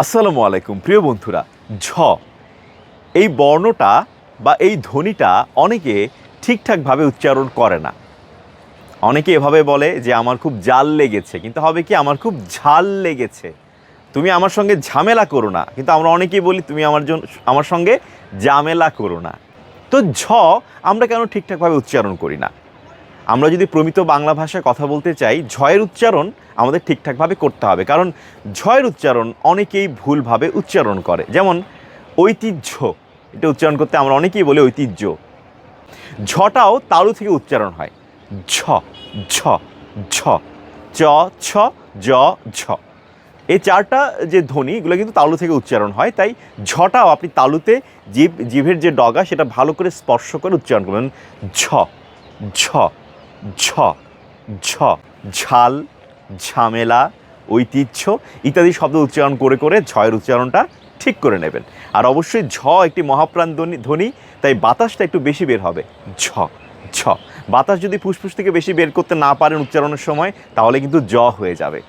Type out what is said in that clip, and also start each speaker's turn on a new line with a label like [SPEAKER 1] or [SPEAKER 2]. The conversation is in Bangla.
[SPEAKER 1] আসসালামু আলাইকুম, প্রিয় বন্ধুরা। ঝ, এই বর্ণটা বা এই ধ্বনিটা অনেকে ঠিকঠাকভাবে উচ্চারণ করে না। অনেকে এভাবে বলে যে, আমার খুব জাল লেগেছে। কিন্তু হবে কি, আমার খুব ঝাল লেগেছে। তুমি আমার সঙ্গে ঝামেলা করো না। কিন্তু আমরা অনেকেই বলি, তুমি আমার জন্য আমার সঙ্গে জামেলা করো না। তো ঝ, আমরা কেন ঠিকঠাকভাবে উচ্চারণ করি না? আমরা যদি প্রমিত বাংলা ভাষায় কথা বলতে চাই, ঝয়ের উচ্চারণ আমাদের ঠিকঠাকভাবে করতে হবে। কারণ ঝয়ের উচ্চারণ অনেকেই ভুলভাবে উচ্চারণ করে। যেমন, ঐতিহ্য। এটা উচ্চারণ করতে আমরা অনেকেই বলি ঐতিহ্য। ঝটাও তালু থেকে উচ্চারণ হয়। ঝ ঝ ঝ। চ, ছ, জ, ঝ। এই চারটা যে ধ্বনি, এগুলো কিন্তু তালু থেকে উচ্চারণ হয়। তাই ঝটাও আপনি তালুতে জিভ, জিভের যে ডগা, সেটা ভালো করে স্পর্শ করে উচ্চারণ করবেন। ঝ ঝ। ঝ ঝ, ঝাল, ঝামেলা, ঐতিহ্য ইত্যাদি শব্দ উচ্চারণ করে করে ঝয়ের উচ্চারণটা ঠিক করে নেবেন। আর অবশ্যই ঝ একটি মহাপ্রাণ ধ্বনি ধ্বনি, তাই বাতাসটা একটু বেশি বের হবে। ঝ ঝ। বাতাস যদি ফুসফুস থেকে বেশি বের করতে না পারেন উচ্চারণের সময়, তাহলে কিন্তু জ হয়ে যাবে।